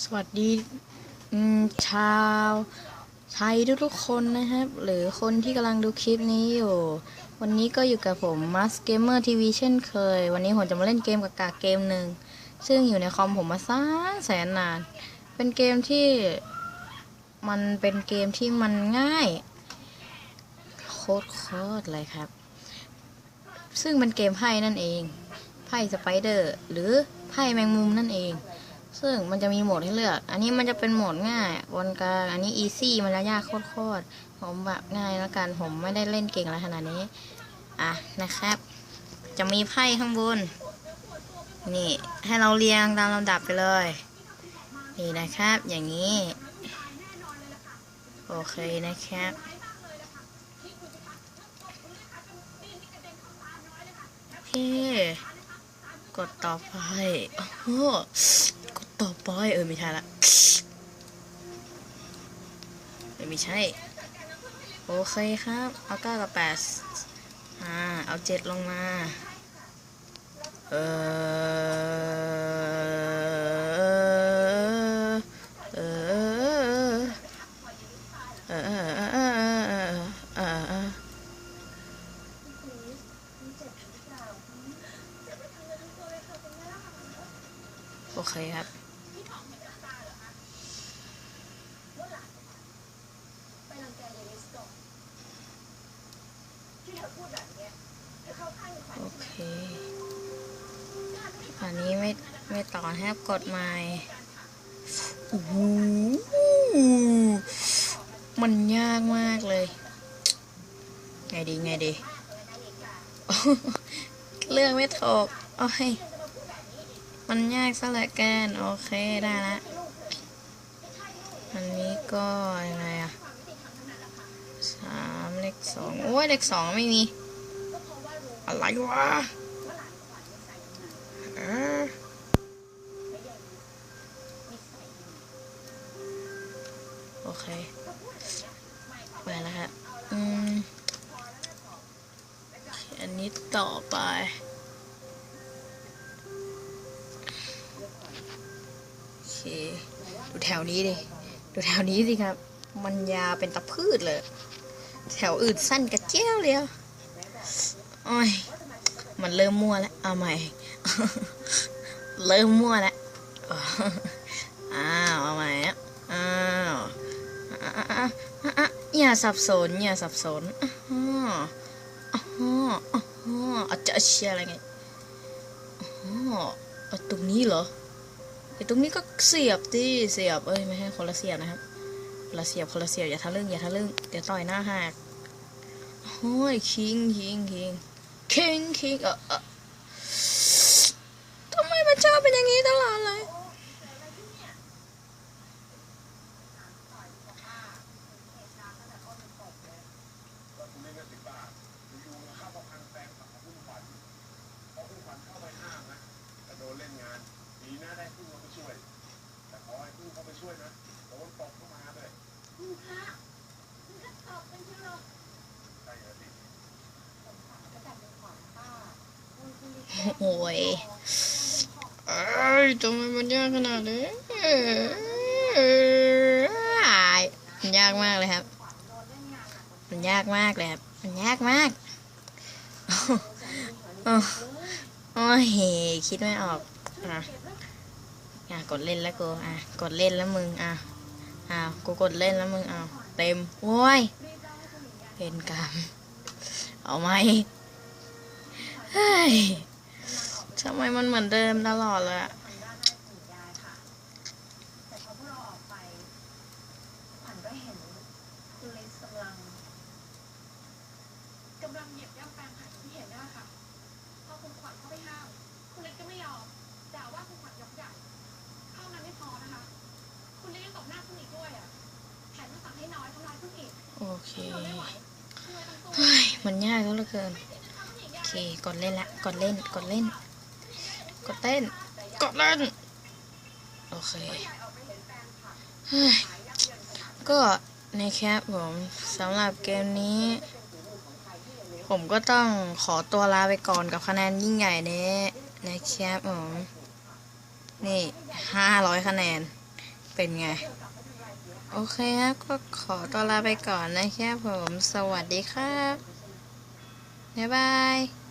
สวัสดีชาวไทยทุกๆคนนะครับ หรือคนที่กำลังดูคลิปนี้อยู่ วันนี้ก็อยู่กับผมมัสเกมเมอร์ทีวีเช่นเคย วันนี้ผมจะมาเล่นเกมกับกาเกมหนึ่ง ซึ่งอยู่ในคอมผมมาแสนแสนนาน เป็นเกมที่มันเป็นเกมที่มันง่าย โคตรโคตรเลยครับ ซึ่งมันเกมไพ่นั่นเอง ไพ่สไปเดอร์ หรือไพ่แมงมุมนั่นเอง ซึ่งมันจะมีโหมดให้เลือก อันนี้มันจะเป็นโหมดง่ายบนกลางอันนี้อีซี่มันจะยากโคตรๆผมแบบง่ายแล้วกันผมไม่ได้เล่นเก่งอะไรขนาดนี้ อะนะครับ จะมีไพ่ข้างบน นี่ให้เราเรียงตามลำดับไปเลย นี่นะครับ อย่างนี้ โอเคนะครับโอเคกดต่อไป โอ้ ต่อไปเออไม่ใช่ละเออไม่ใช่ โอเคครับ เอาเก้ากับแปดอ่าเอาเจ็ดลงมา เออเออเออเออเออเออเออโอเคครับ โอเคอันนี้ไม่ไม่ต่อครับกดใหม่โอ้โหมันยากมากเลย ไงดีไงดีเลือกไม่ถูกโอ้ยมันยากซะเหลือเกินโอเคได้ละอันนี้ก็ยังไงอะสาม ขสองโอ้ยเลขสองไม่มี อะไรวะโอเคไปแล้วครับอืมอันนี้ต่อไปโอเคดูแถวนี้ดิ ดูแถวนี้สิครับ มันยาเป็นตะพืชเลย แถวอื่นสั้นกระเจ้วเลยอะโอ้ยมันเริ่มมั่วแล้ว เอาใหม่ เริ่มมั่วแล้ว อ้าว เอาใหม่อ้าวอะอะอะอะอะอย่าสับสน อย่าสับสนอ๋ออ๋ออ๋ออาจจะเชียอะไรไงอ๋อเอตรงนี้เหรอไอ้ตรงนี้ก็เสียบดิเสียบ เอ้ย ไม่ให้คนละเสียบนะครับ ละเสียบคนละเสียบอย่าทะลึ่งอย่าทะลึ่งเดี๋ยวต่อยหน้าหักโอ้ยคิงคิงคิงคิงคิงเออเออทำไมมันชอบเป็นอย่างนี้ตลอดเลย โดนเล่นงานดีนะได้พึ่งเข้าไปช่วย แต่ขอให้พึ่งเข้าไปช่วยนะโดนตบเข้ามาเลยใช่เลยสิ โอ้ยเอ้ยทำไมมันยากขนาดนี้เอ้ยมันยากมากเลยครับ มันยากมากเลยครับ มันยากมากโอ้โอ้ยคิดไม่ออกอะอะกดเล่นแล้วกูอะกดเล่นแล้วมึงอะอะกูกดเล่นแล้วมึงอะเต็มโอ้ยเป็นกรรมเอาไหมเฮ้ย ทำไมมันเหมือนเดิมตลอดเลยอะแต่พอพวกเราออกไปขวัญก็เห็นคุณเล็กกำลังกำลังเหยียบย่ำแปลงผักที่เห็นนี่แหละค่ะพอคุณขวัญเข้าไปห้ามคุณเล็กก็ไม่ยอมด่าว่าคุณขวัญยกใหญ่เท่านั้นไม่พอนะคะคุณเล็กยังตบหน้าคุณอีกด้วยอะแถมยังสั่งให้น้อยทำร้ายคุณอีกโอเคทนไม่ไหวคุณเลยต้องสู้เฮ้ยมันยากแล้วเหลือเกิน โอเค กดเล่นละ กดเล่น กดเล่น กดเต้น กดเล่น โอเคเฮ้ยก็ในแคปผมสำหรับเกมนี้ ผมก็ต้องขอตัวลาไปก่อนกับคะแนนยิ่งใหญ่นี้นะครับผมนี่ห้าร้อยคะแนน เป็นไง โอเคครับ ก็ขอตัวลาไปก่อนนะครับผม สวัสดีครับ บ๊ายบาย